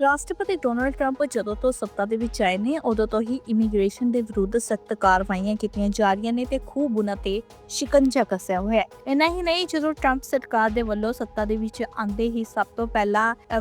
ਰਾਸ਼ਟਰਪਤੀ Donald Trump ਜਦੋਂ ਤੋਂ ਸੱਤਾ ਦੇ ਵਿੱਚ ਆਏ ਨੇ ਉਦੋਂ ਤੋਂ ਹੀ ਇਮੀਗ੍ਰੇਸ਼ਨ ਦੇ ਵਿਰੁੱਧ ਸਖਤ ਕਾਰਵਾਈਆਂ ਕੀਤੀਆਂ ਜਾ ਰਹੀਆਂ ਨੇ ਤੇ ਖੂਬ ਉਹਨਾਂ ਤੇ ਸ਼ਿਕੰਜਾ ਕੱਸਿਆ ਹੋਇਆ ਹੈ। ਇੰਨਾ ਹੀ ਨਹੀਂ ਜਦੋਂ ਟਰੰਪ ਸਰਕਾਰ ਦੇ ਵੱਲੋਂ ਸੱਤਾ ਦੇ ਵਿੱਚ ਆਂਦੇ ਹੀ ਸਭ ਤੋਂ ਪਹਿਲਾਂ ਅ,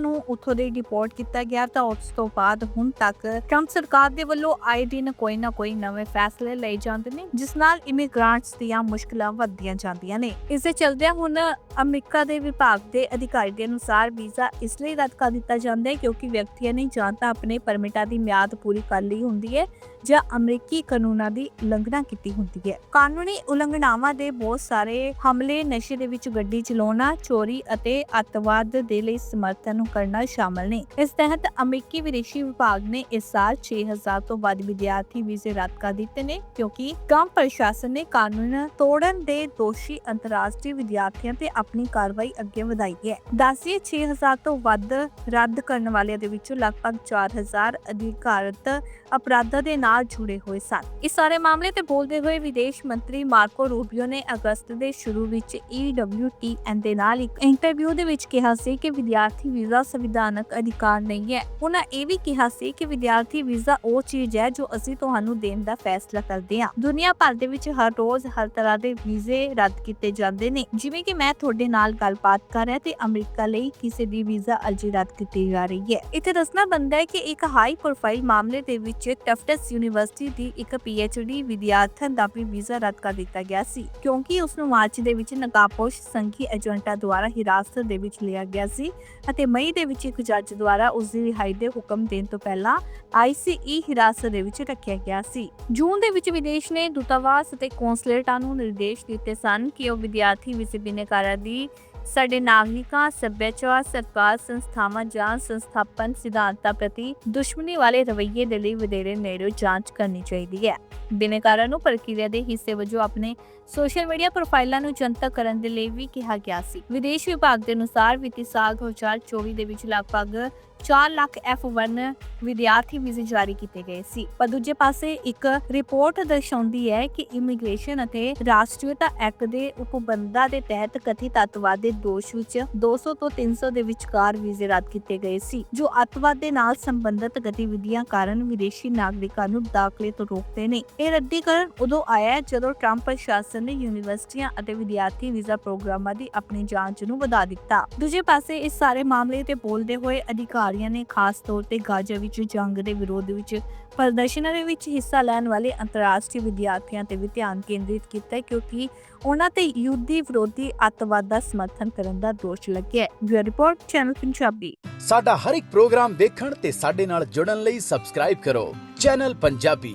ਨੂੰ ਉੱਥੋਂ ਦੇ ਡਿਪੋਰਟ ਕੀਤਾ ਗਿਆ ਤਾਂ ਉਸ ਤੋਂ ਬਾਅਦ ਹੁਣ ਤੱਕ ਟਰੰਪ ਸਰਕਾਰ ਦੇ ਵੱਲੋਂ ਆਏ ਦਿਨ ਕੋਈ ਨਾ ਕੋਈ ਨਵੇਂ ਫੈਸਲੇ ਲਏ ਜਾਂਦੇ ਨੇ ਜਿਸ ਨਾਲ ਇਮੀਗ੍ਰਾਂਟਸ ਦੀਆਂ ਮੁਸ਼ਕਲਾਂ ਵੱਧਦੀਆਂ ਜਾਂਦੀਆਂ ਨੇ। ਇਸ ਦੇ ਚਲਦਿਆਂ ਹੁਣ ਅਮਰੀਕਾ ਦੇ ਵਿਭਾਗ ਦੇ ਅਧਿਕਾਰੀ ਦੇ ਅਨੁਸਾਰ ਵੀਜ਼ਾ ਇਸ ਲਈ ਰੱਦ ਕਰ ਦਿੱਤਾ ਜਾਂਦਾ ਹੈ ਕਿਉਂਕਿ ਵਿਅਕਤੀਆਂ ਨੇ ਜਾਂ ਤਾਂ ਆਪਣੇ ਪਰਮਿਟਾਂ ਦੀ ਮਿਆਦ ਪੂਰੀ ਕਰ ਲਈ ਹੁੰਦੀ ਹੈ ਜਾਂ ਅਮਰੀਕੀ ਕਾਨੂੰਨਾਂ ਦੀ ਉਲੰਘਣਾ ਕੀਤੀ ਹੁੰਦੀ ਹੈ। ਕਾਨੂੰਨੀ ਉਲੰਘਣਾਵਾਂ ਦੇ ਬਹੁਤ ਸਾਰੇ ਹਮਲੇ, ਨਸ਼ੇ ਦੇ ਵਿੱਚ ਗੱਡੀ ਚਲਾਉਣਾ, ਚੋਰੀ ਅਤੇ ਅੱਤਵਾਦ ਦੇ ਲਈ ਸਮਰਥਨ ਕਰਨਾ ਸ਼ਾਮਲ ਨੇ। ਇਸ ਤਹਿਤ ਅਮਰੀਕੀ ਵਿਦੇਸ਼ੀ ਵਿਭਾਗ ਨੇ ਇਸ ਸਾਲ 6000 ਤੋਂ ਵੱਧ ਵਿਦਿਆਰਥੀ ਵੀਜ਼ੇ ਰੱਦ ਕਰ ਦਿੱਤੇ ਨੇ ਕਿਉਂਕਿ ਟਰੰਪ ਪ੍ਰਸ਼ਾਸਨ ਨੇ ਕਾਨੂੰਨ ਤੋੜਨ ਦੇ ਦੋਸ਼ੀ ਅੰਤਰਰਾਸ਼ਟਰੀ ਵਿਦਿਆਰਥੀਆਂ ਤੇ ਆਪਣੀ ਕਾਰਵਾਈ ਅੱਗੇ ਵਧਾਈ ਹੈ। ਦੱਸਿਏ 6000 ਤੋਂ ਵੱਧ ਰੱਦ ਕਰਨ ਵਾਲਿਆਂ ਦੇ ਵਿੱਚੋਂ ਲਗਭਗ 4000 ਅਧਿਕਾਰਤ ਅਪਰਾਧਾਂ ਦੇ ਨਾਲ ਜੁੜੇ ਹੋਏ ਸਨ। ਇਸ ਸਾਰੇ ਮਾਮਲੇ ਤੇ ਬੋਲਦੇ ਹੋਏ ਵਿਦੇਸ਼ ਮੰਤਰੀ ਮਾਰਕੋ ਰੂਬੀਓ ਨੇ ਅਗਸਤ ਦੇ ਸ਼ੁਰੂ ਵਿੱਚ EWTN ਦੇ ਨਾਲ ਇੱਕ ਇੰਟਰਵਿਊ ਦੇ ਵਿੱਚ ਕਿਹਾ ਸੀ ਕਿ ਵਿਦਿਆਰਥੀ ਵੀਜ਼ਾ ਸੰਵਿਧਾਨਕ ਅਧਿਕਾਰ ਨਹੀਂ ਹੈ। ਉਹਨਾਂ ਇਹ ਵੀ ਕਿਹਾ ਸੀ ਕਿ ਵਿਦਿਆਰਥੀ ਵੀਜ਼ਾ ਉਹ ਚੀਜ਼ ਹੈ ਜੋ ਅਸੀਂ ਤੁਹਾਨੂੰ ਦੇਣ ਦਾ ਫੈਸਲਾ ਕਰਦੇ ਹਾਂ। ਦੁਨੀਆ ਭਰ ਦੇ ਵਿੱਚ ਹਰ ਰੋਜ਼ ਹਰ ਤਰ੍ਹਾਂ ਦੇ ਵੀਜ਼ੇ ਰੱਦ ਕੀਤੇ ਜਾਂਦੇ ਨੇ। ਜਿਵੇਂ ਕਿ ਮੈਂ ਤੁਹਾਡੇ ਨਾਲ ਗੱਲਬਾਤ ਕਰ ਰਿਹਾ ਤੇ ਅਮਰੀਕਾ ਲਈ ਕਿਸੇ ਦੀ ਵੀਜ਼ਾ ਅਰਜ਼ੀ ਰੱਦ ਕੀਤੀ ਜਾ ਰਹੀ ਹੈ। ਇੱਥੇ ਦੱਸਣਾ ਬੰਦਾ ਹੈ ਕਿ ਇੱਕ ਹਾਈ ਪ੍ਰੋਫਾਈਲ ਮਾਮਲੇ ਦੇ ਵਿੱਚ ਟਫਟਸ ਯੂਨੀਵਰਸਿਟੀ ਦੀ ਇੱਕ ਡੀ ਵਿਦਿਆਰਥਣ ਦਾ ਵੀ ਵੀਜ਼ਾ ਰੱਦ ਕਰ ਦਿੱਤਾ ਗਿਆ ਸੀ, ਕਿਉਂਕਿ ਉਸ ਨੂੰ ਮਾਰਚ ਦੇ ਵਿੱਚ ਨਕਾਬਪੋਸ਼ ਸੰਘੀ ਏਜੰਟਾਂ ਦੁਆਰਾ ਹਿਰਾਸਤ ਦੇ ਵਿੱਚ ਲਿਆ ਗਿਆ ਸੀ ਅਤੇ ਮਈ ਦੇ ਵਿੱਚ ਇੱਕ ਜੱਜ ਦੁਆਰਾ ਉਸ ਦੀ ਰਿਹਾਈ ਦੇ ਹੁਕਮ ਦੇਣ ਤੋਂ ਪਹਿਲਾਂ ਆਈਸੀਈ ਹਿਰਾਸਤ ਦੇ ਵਿੱਚ ਰੱਖਿਆ ਗਿਆ ਸੀ। ਜੂਨ ਦੇ ਵਿੱਚ ਵਿਦੇਸ਼ ਨੇ ਦੂਤਾਵਾਸ ਅਤੇ ਕੌਂਸਲੇਟਾਂ ਨੂੰ ਨਿਰਦੇਸ਼ ਦਿੱਤੇ ਸਨ ਕਿ ਉਹ ਵਿਦਿਆਰਥੀ ਵੀਜ਼ੇ ਬਿਨੇਕਾਰਾਂ ਦੀ ਸਾਡੇ ਨਾਗਰਿਕਾਂ, ਸੱਭਿਆਚਾਰ ਸਰਕਾਰ ਸੰਸਥਾਵਾਂ ਜਾਂ ਸੰਸਥਾਪਨ ਸਿਧਾਂਤਾਂ ਪ੍ਰਤੀ ਦੁਸ਼ਮਣੀ ਵਾਲੇ ਰਵੱਈਏ ਦੇ ਲਈ ਵਧੇਰੇ ਨੇੜਿਓਂ ਜਾਂਚ ਕਰਨੀ ਚਾਹੀਦੀ ਹੈ। ਬਿਨੇਕਾਰਾਂ ਨੂੰ ਪ੍ਰਕਿਰਿਆ ਦੇ ਹਿੱਸੇ ਵਜੋਂ ਆਪਣੇ ਸੋਸ਼ਲ ਮੀਡੀਆ ਪ੍ਰੋਫਾਈਲਾਂ ਨੂੰ ਜਨਤਕ ਕਰਨ ਦੇ ਲਈ ਵੀ ਕਿਹਾ ਗਿਆ ਸੀ। ਵਿਦੇਸ਼ ਵਿਭਾਗ ਦੇ ਅਨੁਸਾਰ ਵਿੱਤੀ ਸਾਲ 2024 ਦੇ ਵਿੱਚ ਲਗਭਗ 4 ਲੱਖ F1 ਵਿਦਿਆਰਥੀ ਵੀਜ਼ੇ ਜਾਰੀ ਕੀਤੇ ਗਏ ਸੀ। ਪਰ ਦੂਜੇ ਪਾਸੇ ਇੱਕ ਰਿਪੋਰਟ ਦਰਸਾਉਂਦੀ ਹੈ ਕਿ ਇਮੀਗ੍ਰੇਸ਼ਨ ਅਤੇ ਰਾਸ਼ਟਰੀਅਤਾ ਐਕਟ ਦੇ ਉਪਬੰਧਾਂ ਦੇ ਤਹਿਤ ਕਥਿਤ ਅੱਤਵਾਦ ਦੇ ਦੋਸ਼ ਵਿੱਚ 200 ਤੋਂ 300 ਦੇ ਵਿਚਕਾਰ ਵੀਜ਼ੇ ਰੱਦ ਕੀਤੇ ਗਏ ਸੀ, ਜੋ ਅੱਤਵਾਦ ਦੇ ਨਾਲ ਸੰਬੰਧਿਤ ਗਤੀਵਿਧੀਆਂ ਕਾਰਨ ਵਿਦੇਸ਼ੀ ਨਾਗਰਿਕਾਂ ਨੂੰ ਦਾਖਲੇ ਤੋਂ ਰੋਕਦੇ ਨੇ। ਇਹ ਰੱਦੀਕਰਨ ਉਦੋਂ ਆਇਆ ਜਦੋਂ ਟਰੰਪ ਪ੍ਰਸ਼ਾਸਨ ਨੇ ਯੂਨੀਵਰਸਿਟੀਆਂ ਅਤੇ ਵਿਦਿਆਰਥੀ ਵੀਜ਼ਾ ਪ੍ਰੋਗਰਾਮਾਂ ਦੀ ਆਪਣੀ ਜਾਂਚ ਨੂੰ ਵਧਾ ਦਿੱਤਾ। ਦੂਜੇ ਪਾਸੇ ਇਸ ਸਾਰੇ ਮਾਮਲੇ ਤੇ ਬੋਲਦੇ ਹੋਏ ਅਧਿਕਾਰੀਆਂ ਨੇ ਖਾਸ ਤੌਰ ਤੇ ਗਾਜ਼ਾ ਵਿੱਚ ਜੰਗ ਦੇ ਵਿਰੋਧ ਵਿੱਚ ਪ੍ਰਦਰਸ਼ਨਾਂ ਦੇ ਵਿੱਚ ਹਿੱਸਾ ਲੈਣ ਵਾਲੇ ਅੰਤਰਰਾਸ਼ਟਰੀ ਵਿਦਿਆਰਥੀਆਂ ਤੇ ਵੀ ਧਿਆਨ ਕੇਂਦਰਿਤ ਕੀਤਾ ਕਿਉਂਕਿ ਉਹਨਾਂ ਤੇ ਯੁੱਧੀ ਵਿਰੋਧੀ ਅੱਤਵਾਦ ਦਾ ਸਮਰਥਨ ਕਰਨ ਦਾ ਦੋਸ਼ ਲੱਗਿਆ ਬਿਊਰੋ ਰਿਪੋਰਟ, ਚੈਨਲ ਪੰਜਾਬੀ। ਸਾਡਾ ਹਰ ਇੱਕ ਪ੍ਰੋਗਰਾਮ ਦੇਖਣ ਤੇ ਸਾਡੇ ਨਾਲ ਜੁੜਨ ਲਈ ਸਬਸਕ੍ਰਾਈਬ ਕਰੋ। ਚੈਨਲ ਪੰਜਾਬੀ